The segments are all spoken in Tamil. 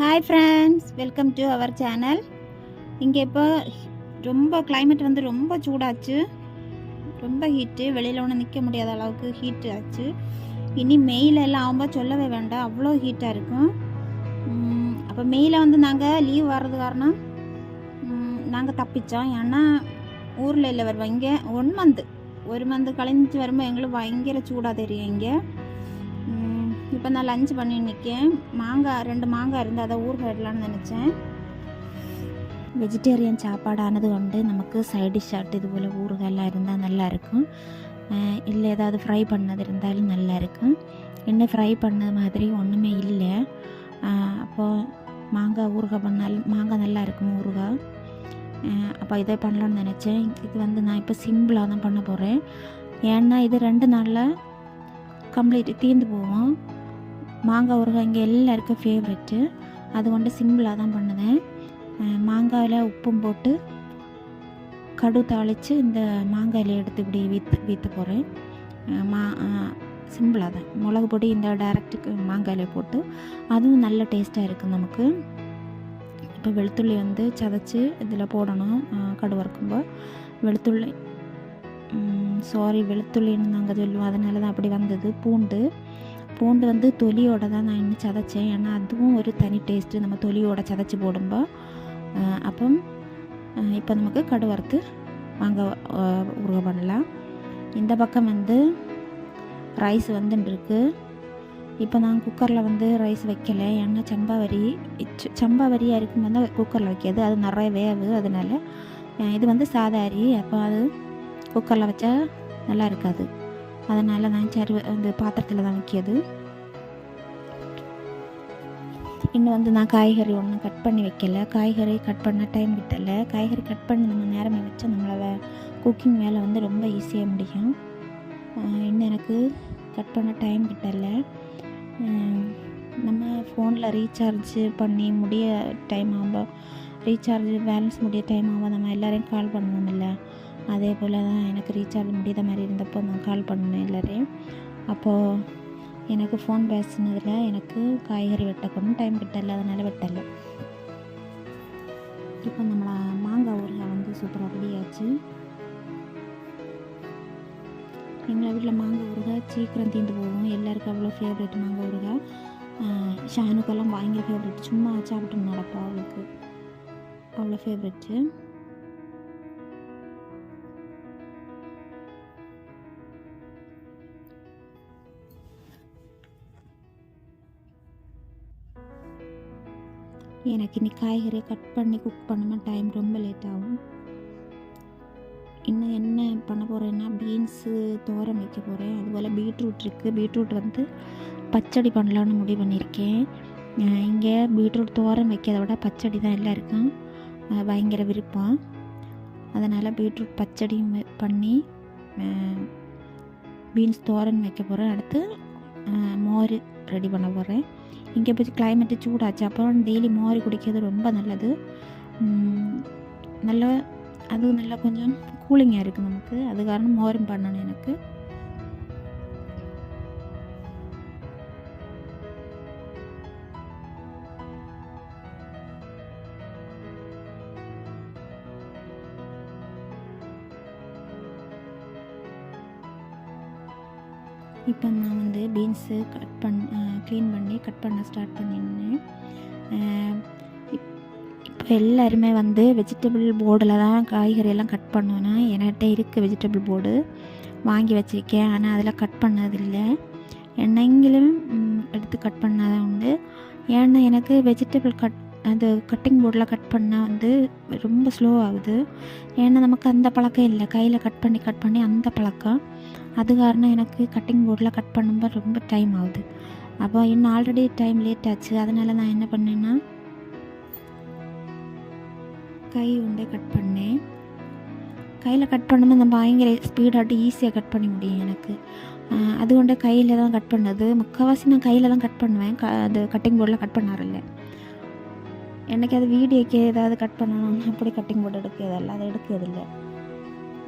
Hi friends welcome to our channel இங்கே இப்போ ரொம்ப கிளைமேட் வந்து ரொம்ப சூடாச்சு. ரொம்ப ஹீட்டு வெளியில் ஒன்று நிற்க முடியாத அளவுக்கு ஹீட்டு ஆச்சு. இனி மெயில் எல்லாம் ஆகும்போது சொல்லவே வேண்டாம். அவ்வளோ ஹீட்டாக இருக்கும். அப்போ மெயில வந்து நாங்கள் லீவ் வர்றது காரணம் நாங்கள் தப்பித்தோம் ஏன்னா ஊரில் இல்லை வருவோம் இங்கே ஒன் மந்த்து ஒரு மந்த் கழிஞ்சு வரும்போது எங்களுக்கு பயங்கர சூடாக தெரியும் இங்கே. இப்போ நான் லஞ்ச் பண்ணி நிற்கேன் மாங்காய் ரெண்டு மாங்காய் இருந்து அதை ஊறுகாயிடலான்னு நினச்சேன். வெஜிடேரியன் சாப்பாடானது கொண்டு நமக்கு சைட் டிஷ் ஆட்டு இது போல் ஊறுகாயெல்லாம் இருந்தால் நல்லாயிருக்கும் இல்லை ஏதாவது ஃப்ரை பண்ணது இருந்தாலும் நல்லா இருக்கும். என்ன ஃப்ரை பண்ண மாதிரி ஒன்றுமே இல்லை. அப்போது மாங்காய் ஊறுகாய் பண்ணாலும் மாங்காய் நல்லா இருக்கும் ஊறுகாய். அப்போ இதை பண்ணலான்னு நினச்சேன். இது வந்து நான் இப்போ சிம்பிளாக தான் பண்ண போகிறேன் ஏன்னா இது ரெண்டு நாளில் கம்ப்ளீட் தீர்ந்து போவோம் மாங்காய் ஊறுகாய் இங்கே எல்லாருக்கும் ஃபேவரெட்டு அது கொண்டு சிம்பிளாக தான் பண்ணுவேன். மாங்காயில் உப்பும் போட்டு கடு தாளித்து இந்த மாங்காயில் எடுத்து இப்படி வீத்து வீத்த போகிறேன் மா சிம்பிளாக தான். மிளகு பொடி இந்த டேரக்ட்டுக்கு மாங்காயில் போட்டு அதுவும் நல்ல டேஸ்ட்டாக இருக்கும் நமக்கு. இப்போ வெளுத்துள்ளி வந்து சதைச்சி இதில் போடணும் கடு வறுக்கும்போது. வெளுத்துள்ளி சாரி வெளுத்துள்ளின்னு நாங்கள் சொல்லுவோம். அதனால தான் அப்படி வந்தது. பூண்டு. பூண்டு வந்து தொலியோட தான் நான் இன்னும் சதைச்சேன். ஏன்னா அதுவும் ஒரு தனி டேஸ்ட்டு நம்ம தொலியோட சதைச்சி போடும்போ அப்போ இப்போ நமக்கு கடு வறுத்து வாங்க உருவ பண்ணலாம் இந்த பக்கம் வந்து ரைஸ் வந்துட்டுருக்கு இப்போ நான் குக்கரில் வந்து ரைஸ் வைக்கல. ஏன்னா சம்பாவரி சம்பாவரியாக இருக்கும்போது தான் குக்கரில் வைக்காது அது நிறைய வேவு அதனால இது வந்து சாதா அரி அப்போ அது குக்கரில் வச்சா நல்லா இருக்காது. அதனால் நான் சரி அந்த பாத்திரத்தில் தான் வைக்கிறது இன்னும் வந்து நான் காய்கறி ஒன்றும் கட் பண்ணி வைக்கல. காய்கறி கட் பண்ண டைம் கிட்டல. காய்கறி கட் பண்ணி நம்ம நேரமே வச்சா நம்மளால் குக்கிங் வேலை வந்து ரொம்ப ஈஸியாக முடியும். இன்னும் எனக்கு கட் பண்ண டைம் கிட்டல. நம்ம ஃபோனில் ரீசார்ஜ் பண்ணி முடிய டைம் ஆகும்போது ரீசார்ஜ் பேலன்ஸ் முடிய டைம் ஆகும் நம்ம எல்லோரையும் கால் பண்ணுவோம்ல அதே போல் தான் எனக்கு ரீசார்ஜ் முடியாத மாதிரி இருந்தப்போ நான் கால் பண்ணேன் எல்லோரையும். அப்போது எனக்கு ஃபோன் பேசினதில் எனக்கு காய்கறி வெட்டக்கணும் டைம் கிட்டல அதனால் வெட்டலை. இப்போ நம்மளை மாங்காய் ஊறுகாய் வந்து சூப்பராக ரெடியாச்சு எங்களை எங்கள் வீட்டில் மாங்காய் ஊறுகாய் சீக்கிரம் தீர்ந்து போகும். எல்லாருக்கும் அவ்வளோ ஃபேவரெட் மாங்காய் ஊறுகாய். ஷானுக்கெல்லாம் பயங்கர ஃபேவரட் சும்மா சாப்பிட்டு நடப்பா அவளுக்கு. அவ்வளோ ஃபேவரெட்டு எனக்கு இன்னைக்கு காய்கறி கட் பண்ணி குக் பண்ணாமல் டைம் ரொம்ப லேட் ஆகும். இன்னும் என்ன பண்ண போகிறேன்னா பீன்ஸு தோரம் வைக்க போகிறேன் அதுபோல் பீட்ரூட் இருக்குது பீட்ரூட் வந்து பச்சடி பண்ணலான்னு முடிவு பண்ணியிருக்கேன். இங்கே பீட்ரூட் தோரம் வைக்கிறத விட பச்சடி தான் எல்லாம் இருக்கும். பயங்கர விருப்பம். அதனால் பீட்ரூட் பச்சடியும் பண்ணி பீன்ஸ் தோரன் வைக்க போகிறேன் அடுத்து மோர். ரெடி பண்ண போகிறேன் இங்கே போய் கிளைமேட்டு சூடாச்சு. அப்புறம் டெய்லி மோர் குடிக்கிறது ரொம்ப நல்லது. உம், நல்ல அது நல்லா கொஞ்சம் கூலிங்காக இருக்குது நமக்கு. அது காரணம் மோரம் பண்ணணும் எனக்கு. இப்போ நான் வந்து பீன்ஸு கட் பண் க்ளீன் பண்ணி கட் பண்ண ஸ்டார்ட் பண்ணியிருந்தேன் இப்போ எல்லாருமே வந்து வெஜிடபிள் போர்டில் தான் காய்கறியெல்லாம் கட் பண்ணுவேன்னா என்கிட்ட இருக்குது வெஜிடபிள் போர்டு வாங்கி வச்சுருக்கேன். ஆனால் அதில் கட் பண்ணதில்லை. என்னெங்கிலும் எடுத்து கட் பண்ணாதான் உண்டு. ஏன்னா எனக்கு வெஜிடபிள் கட் அது கட்டிங் போர்டில் கட் பண்ணால் வந்து ரொம்ப ஸ்லோ ஆகுது. ஏன்னா நமக்கு அந்த பழக்கம் இல்லை. கையில் கட் பண்ணி கட் பண்ணி அந்த பழக்கம். அது காரணம் எனக்கு கட்டிங் போர்டில் கட் பண்ணும்போது ரொம்ப டைம் ஆகுது. அப்போ இன்னும் ஆல்ரெடி டைம் லேட் ஆச்சு. அதனால் நான் என்ன பண்ணேன்னா கை உண்டே கட் பண்ணேன். கையில் கட் பண்ணும்போது நம்ம பயங்கர ஸ்பீடாட்டு ஈஸியாக கட் பண்ணி முடியும் எனக்கு. அது கொண்டு கையில் தான் கட் பண்ணது. முக்கால்வாசி நான் கையில் தான் கட் பண்ணுவேன். க அது கட்டிங் போர்டில் கட் பண்ணாரில்ல எனக்கு அது வீடியோக்கு ஏதாவது கட் பண்ணணும்னா அப்படி கட்டிங் போட்டு எடுக்கிறதில்ல அதை எடுக்கிறதில்ல.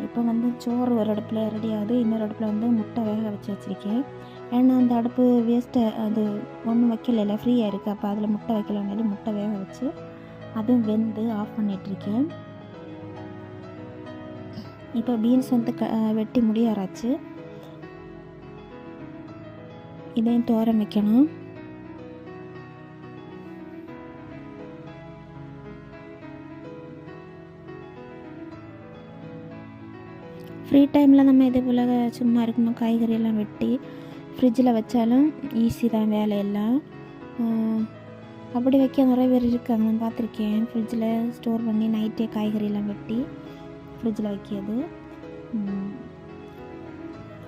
இப்போ வந்து சோறு ஒரு அடுப்பில் ரெடி ஆகுது. இன்னொரு அடுப்பில் வந்து முட்டை வேக வச்சு வச்சுருக்கேன். ஏன்னா அந்த அடுப்பு வேஸ்ட்டை அது ஒன்றும் வைக்கல ஃப்ரீயாக இருக்குது அப்போ அதில் முட்டை வைக்கலாம்னாலும் முட்டை வேக வச்சு அதுவும் வெந்து ஆஃப் பண்ணிகிட்ருக்கேன் இப்போ பீன்ஸ் வந்து க வெட்டி முடியாராச்சு. இதையும் தோரம் வைக்கணும் ஃப்ரீ டைமில் நம்ம இதே போல் சும்மா இருக்கணும் காய்கறியெல்லாம் வெட்டி ஃப்ரிட்ஜில் வச்சாலும் ஈஸி தான் வேலையெல்லாம். அப்படி வைக்க நிறைய பேர் இருக்காங்க. நான் பார்த்துருக்கேன். ஃப்ரிட்ஜில் ஸ்டோர் பண்ணி நைட்டே காய்கறியெல்லாம் வெட்டி ஃப்ரிட்ஜில் வைக்கிறது.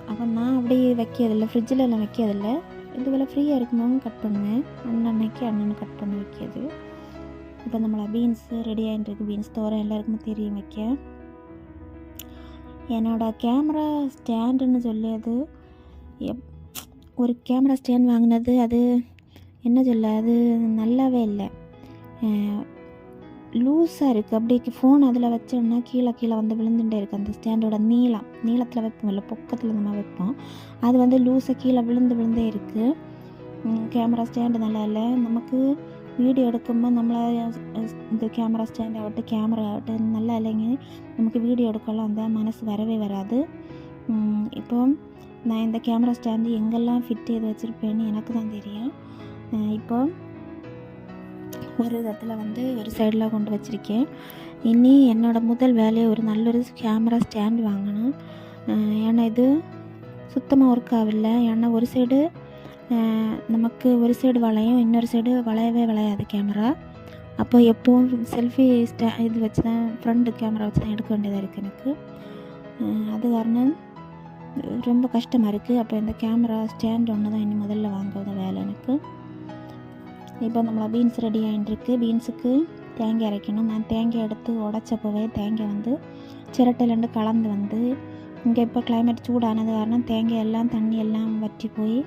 அப்போ நான் அப்படி வைக்கிறதில்ல. ஃப்ரிட்ஜில் எல்லாம் வைக்கிறதில்ல. இது போல் ஃப்ரீயாக இருக்கும்போது கட் பண்ணுவேன். அன்னன்னைக்கு அண்ணன் கட் பண்ணி வைக்கிறது. இப்போ நம்மளை பீன்ஸு ரெடி ஆகிட்டுருக்கு பீன்ஸ் தோரம் எல்லாருக்குமே தெரியும் வைக்க. என்னோட கேமரா ஸ்டாண்டுன்னு சொல்லி அது எப் ஒரு கேமரா ஸ்டாண்ட் வாங்கினது அது என்ன சொல்ல அது நல்லாவே இல்லை. லூஸாக இருக்குது அப்படியே ஃபோன் அதில் வச்சோம்னா கீழே கீழே வந்து விழுந்துட்டே இருக்குது அந்த ஸ்டாண்டோட நீளம். நீளத்தில் வைப்போம் இல்லை பொக்கத்தில் நம்ம வைப்போம். அது வந்து லூஸாக கீழே விழுந்து விழுந்தே இருக்குது கேமரா ஸ்டாண்டு நல்லா இல்லை. நமக்கு வீடியோ എടുക്കുമ്പോൾ നമ്മൾ ഇത് இந்த கேமரா ஸ்டாண்ட் ஆகட்டும் கேமரா ஆகட்டும் நல்லா നമുക്ക് വീഡിയോ வீடியோ எடுக்கலாம் அந்த மனசு வரவே வராது இப்போ நான் இந்த கேமரா ஸ்டாண்டு எங்கெல்லாம் ஃபிட் செய்து வச்சுருப்பேன்னு எனக்கு தான் தெரியும் இப்போ ஒரு விதத்தில் வந்து ஒரு சைடில் கொண்டு வச்சுருக்கேன் இனி என்னோடய முதல் வேலையை ஒரு நல்லொரு கேமரா ஸ்டாண்ட் வாங்கணும் ஏன்னா இது சுத்தமாக ஒர்க் ஆகல ஏன்னா ஒரு சைடு நமக்கு ஒரு சைடு வளையும் இன்னொரு சைடு வளையவே வளையாது கேமரா அப்போ எப்போவும் செல்ஃபி ஸ்டா இது வச்சு தான் ஃப்ரண்ட் கேமரா வச்சு தான் எடுக்க வேண்டியதாக இருக்குது எனக்கு. அது காரணம் ரொம்ப கஷ்டமாக இருக்குது அப்போ இந்த கேமரா ஸ்டாண்ட் ஒன்று தான் இனி முதல்ல வாங்குவது வேலை எனக்கு. இப்போ நம்மளை பீன்ஸ் ரெடி ஆகிட்டுருக்கு பீன்ஸுக்கு தேங்காய் அரைக்கணும். நான் தேங்காய் எடுத்து உடச்சப்பவே தேங்காய் வந்து சிரட்டையிலேருந்து கலந்து வந்து இங்கே இப்போ கிளைமேட் சூடானது காரணம் தேங்காய் எல்லாம் தண்ணி எல்லாம் வற்றி போய்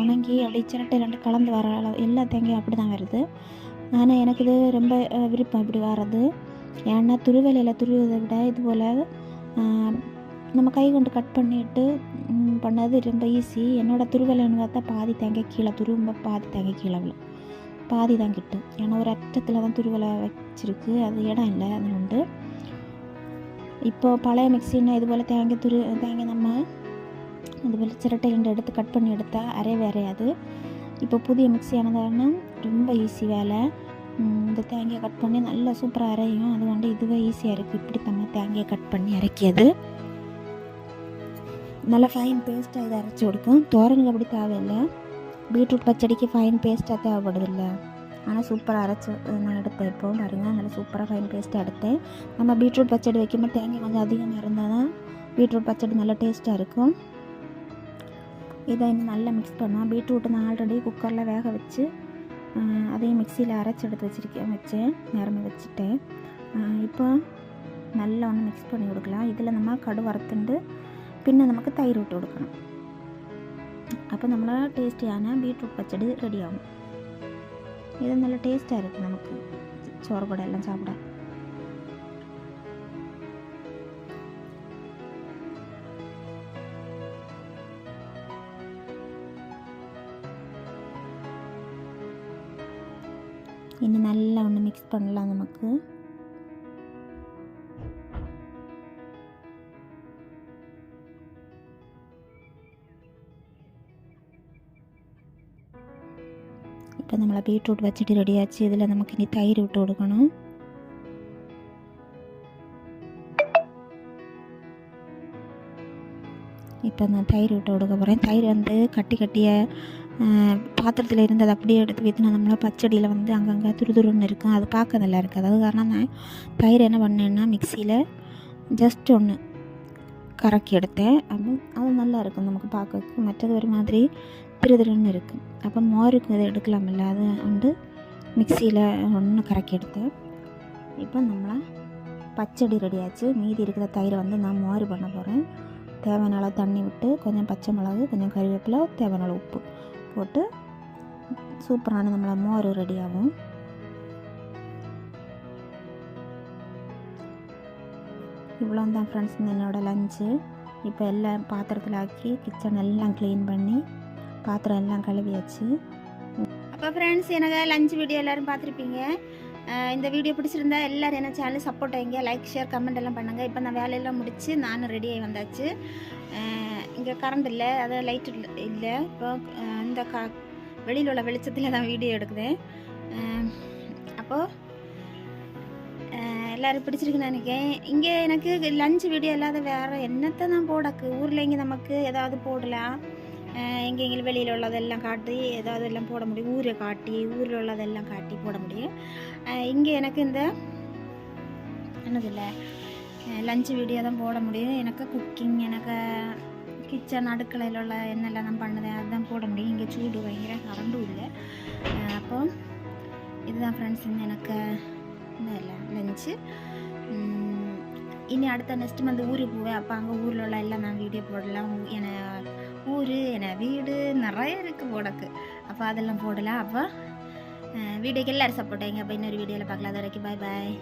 உணங்கி அப்படியே ரெண்டு கலந்து வர அளவு எல்லா தேங்காயும் அப்படி தான் வருது. ஆனால் எனக்கு இது ரொம்ப விருப்பம் இப்படி வர்றது. ஏன்னா துருவலையில் துருவதை விட இது போல் நம்ம கை கொண்டு கட் பண்ணிட்டு பண்ணது ரொம்ப ஈஸி என்னோடய துருவலைன்னு பார்த்தா பாதி தேங்காய் கீழே துரும்ப பாதி தேங்காய் கீழே விழும். பாதி தான் கிட்டும். ஏன்னா ஒரு அற்றத்தில் தான் துருவலை வச்சிருக்கு. அது இடம் இல்லை அது உண்டு. இப்போ பழைய மிக்சின்னா இது போல் தேங்காய் துரு தேங்காய் நம்ம இது போல் சிரட்டை ரெண்டு எடுத்து கட் பண்ணி எடுத்தால் அரையவே அரையாது இப்போ புதிய மிக்சி ஆனதானா ரொம்ப ஈஸி வேலை. இந்த தேங்காயை கட் பண்ணி நல்லா சூப்பராக அரையும். அது வந்து இதுவே ஈஸியாக இருக்குது இப்படி நம்ம தேங்காயை கட் பண்ணி அரைக்கியது நல்லா ஃபைன் பேஸ்ட்டாக இதை அரைச்சி கொடுக்கும். தோரனுக்கு அப்படி தேவையில்லை. பீட்ரூட் பச்சடிக்கு ஃபைன் பேஸ்ட்டாக தேவைப்படுதில்ல. ஆனால் சூப்பராக அரைச்சி நான் எடுத்தேன் இப்போ. பாருங்க நல்லா சூப்பராக ஃபைன் பேஸ்ட்டாக எடுத்தேன். நம்ம பீட்ரூட் பச்சடி வைக்கும்போது தேங்காய் கொஞ்சம் அதிகமாக இருந்தால் தான் பீட்ரூட் பச்சடி நல்லா டேஸ்ட்டாக இருக்கும். இதை இன்னும் நல்லா மிக்ஸ் பண்ணுவோம் பீட்ரூட் நான் ஆல்ரெடி குக்கரில் வேக வச்சு ஆஹ், அதையும் மிக்சியில் அரைச்சி எடுத்து வச்சிருக்கேன் வச்சேன் நேரமே வச்சுட்டேன் ஆஹ், இப்போ நல்லா ஒன்று மிக்ஸ் பண்ணி கொடுக்கலாம் இதில் நம்ம கடு வறுத்துண்டு பின்ன நமக்கு தயிர் விட்டு கொடுக்கணும் அப்போ நம்மளோட டேஸ்டியான பீட்ரூட் பச்சடி ரெடி ஆகும் இது நல்ல டேஸ்ட்டாக இருக்குது நமக்கு சோறு கூட எல்லாம் சாப்பிட இன்னும் நல்லா ஒன்று மிக்ஸ் பண்ணலாம் நமக்கு இப்போ நம்மளை பீட்ரூட் வச்சுட்டு ரெடி ஆச்சு இதில் நமக்கு இனி தயிர் விட்டு கொடுக்கணும் இப்போ பாத்திரத்தில் இருந்து அதை பாத்திரத்தில் இருந்தது அப்படியே எடுத்து ஊற்றினா நம்மள பச்சடியில் வந்து அங்கங்கே துருதுருன்னு இருக்கும். அது பார்க்க நல்லா இருக்குது. அது காரணம் நான் தயிர் என்ன பண்ணேன்னா மிக்சியில் ஜஸ்ட் ஒன்று கறக்கி எடுத்தேன். அப்போ அது நல்லா இருக்கும் நமக்கு பார்க்கறதுக்கு. மற்றது ஒரு மாதிரி திருதுருன்னு இருக்கும். அப்போ மோருக்கு இதை எடுக்கலாமில்ல அது வந்து மிக்சியில் ஒன்று கறக்கி எடுத்தேன். இப்போ நம்மளை பச்சடி ரெடியாச்சு மீதி இருக்கிற தயிரை வந்து நான் மோர் பண்ண போகிறேன் தேவையான அளவு தண்ணி விட்டு கொஞ்சம் பச்சை மிளகு கொஞ்சம் கறிவேப்பிலை தேவையான அளவு உப்பு. போட்டு சூப்பரான நம்மளை மோர் ரெடி ஆகும் இவ்வளோ தான் ஃப்ரெண்ட்ஸ் என்னோட லஞ்சு இப்போ எல்லாம் பாத்திரத்தில் ஆக்கி கிச்சன் எல்லாம் க்ளீன் பண்ணி பாத்திரம் எல்லாம் கழுவியாச்சு. அப்போ ஃப்ரெண்ட்ஸ் எனக்கு லஞ்ச் வீடியோ எல்லோரும் பார்த்துருப்பீங்க. இந்த வீடியோ பிடிச்சிருந்தா எல்லாரும் என்ன சேனல் சப்போர்ட் ஆகிங்க லைக் ஷேர் கமெண்ட் எல்லாம் பண்ணுங்கள் இப்போ நான் வேலையெல்லாம் முடித்து நானும் ரெடி ஆகி வந்தாச்சு. இங்கே கரண்ட் இல்லை அது லைட் இல்லை. இப்போ இந்த கா வெளியில் உள்ள வெளிச்சத்தில் தான் வீடியோ எடுக்குது அப்போது எல்லோரும் பிடிச்சிருக்குன்னு நினைக்கிறேன். இங்கே எனக்கு லஞ்ச் வீடியோ இல்லாத வேறு என்னத்தை தான் போடக்கு? ஊரில் இங்கே நமக்கு ஏதாவது போடலாம் எங்கே எங்கே வெளியில் உள்ளதெல்லாம் காட்டி ஏதாவது எல்லாம் போட முடியும்? ஊரை காட்டி ஊரில் உள்ளதெல்லாம் காட்டி போட முடியும். இங்கே எனக்கு இந்த என்னது இல்லை லஞ்சு வீடியோ தான் போட முடியும். எனக்கு குக்கிங் எனக்கு கிச்சன் அடுக்கலையில் உள்ள என்னெல்லாம் நான் பண்ணுதேன் அதுதான் போட முடியும். இங்கே சூடு பயங்கர கரண்டும் இல்லை. அஹ் அப்போ இதுதான் ஃப்ரெண்ட்ஸ் இந்த எனக்கு இல்லை லஞ்சு இனி அடுத்த நெக்ஸ்ட் மந்த் ஊருக்கு போவேன். அப்போ அங்கே ஊரில் உள்ள எல்லாம் நான் வீடியோ போடலாம். ஊ- என ஊர் என வீடு நிறைய இருக்குது போடக்கு. அப்போ அதெல்லாம் போடலாம். அப்போ வீடியோக்கு எல்லோரும் சப்போர்ட் ஆகிங்க அப்போ இன்னொரு வீடியோவில் பார்க்கலாம். அது வரைக்கும் பாய் பாய்